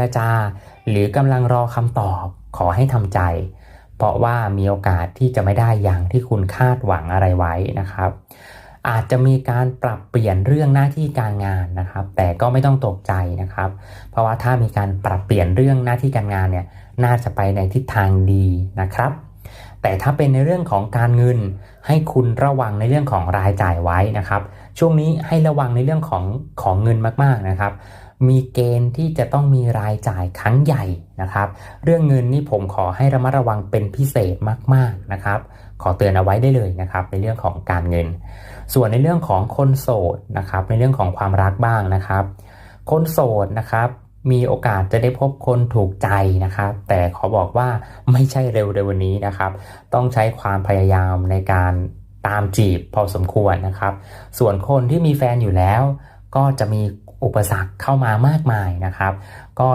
รจา หรือกำลังรอคำตอบขอให้ทำใจ เพราะว่ามีโอกาสที่จะไม่ได้อย่างที่คุณคาดหวังอะไรไว้นะครับ อาจจะมีการปรับเปลี่ยนเรื่องหน้าที่การงานนะครับ แต่ก็ไม่ต้องตกใจนะครับ เพราะว่าถ้ามีการปรับเปลี่ยนเรื่องหน้าที่การงานเนี่ยน่าจะไปในทิศทางดีนะครับ แต่ถ้าเป็นในเรื่องของการเงิน ให้คุณระวังในเรื่องของรายจ่ายไว้นะครับ ช่วงนี้ให้ระวังในเรื่องของของเงินมากๆนะครับ มีเกณฑ์ที่จะต้องมีรายจ่ายครั้งใหญ่นะครับ เรื่องเงินนี่ผมขอให้ระมัดระวังเป็นพิเศษมากๆนะครับ ขอเตือนเอาไว้ได้เลยนะครับ ในเรื่องของการเงิน ส่วนในเรื่องของคนโสดนะครับ ในเรื่องของความรักบ้างนะครับ คนโสดนะครับ มีโอกาสจะได้พบคนถูกใจนะครับ แต่ขอบอกว่าไม่ใช่เร็วในวันนี้นะครับ ต้องใช้ความพยายามในการตามจีบพอสมควรนะครับ ส่วนคนที่มีแฟนอยู่แล้ว ก็จะมีอุปสรรคเข้ามามากมายนะครับ ก็